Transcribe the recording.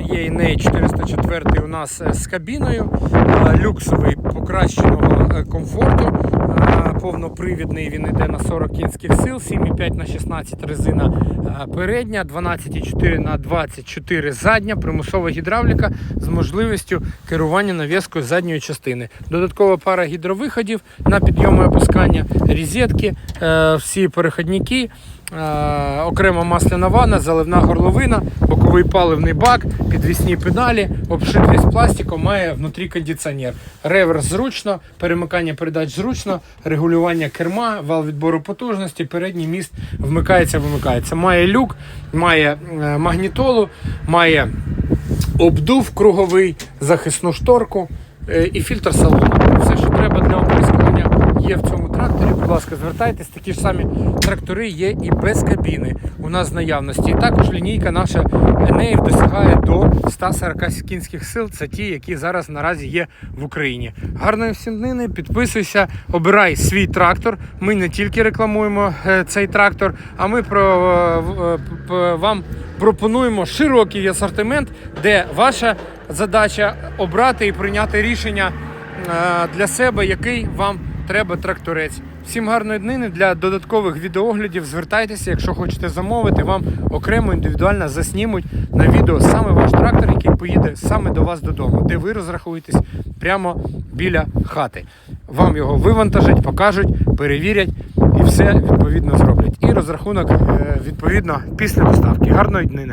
є Іней 404 у нас е, з кабіною, е, люксовий покращеного комфорту. е, Повнопривідний він йде на 40 кінських сил, 7,5 на 16 резина е, передня, 12,4 на 24 задня, примусова гідравліка з можливістю керування навіскою задньої частини. Додаткова пара гідровиходів на підйоми опускання, різетки, е, всі переходники, е, окрема масляна ванна, заливна горловина, боковий паливний бак, підвісні педалі, обшитий з пластиком, має внутрі кондиціонер. Реверс зручно, перемикання передач зручно, регулювання керма, вал відбору потужності, передній міст вмикається, вимикається. Має люк, має е, магнітолу, має обдув круговий, захисну шторку е, і фільтр салону. Все, що треба для оприскування, є в цьому тракторі. Будь ласка, звертайтесь. Такі ж самі трактори є і без кабіни у нас в наявності. І також лінійка наша Енеїв досягає до 140 кінських сил. Це ті, які зараз наразі є в Україні. Гарної всім підписуйся, обирай свій трактор. Ми не тільки рекламуємо е, цей трактор, а ми про е, е, вам пропонуємо широкий асортимент, де ваша задача обрати і прийняти рішення для себе, який вам треба тракторець. Всім гарної днини для додаткових відеоглядів. Звертайтеся, якщо хочете замовити, вам окремо індивідуально заснімуть на відео саме ваш трактор, який поїде саме до вас додому, де ви розрахуєтесь прямо біля хати. Вам його вивантажать, покажуть, перевірять і все відповідно зроблять. І розрахунок е, відповідно після доставки. Гарної днини.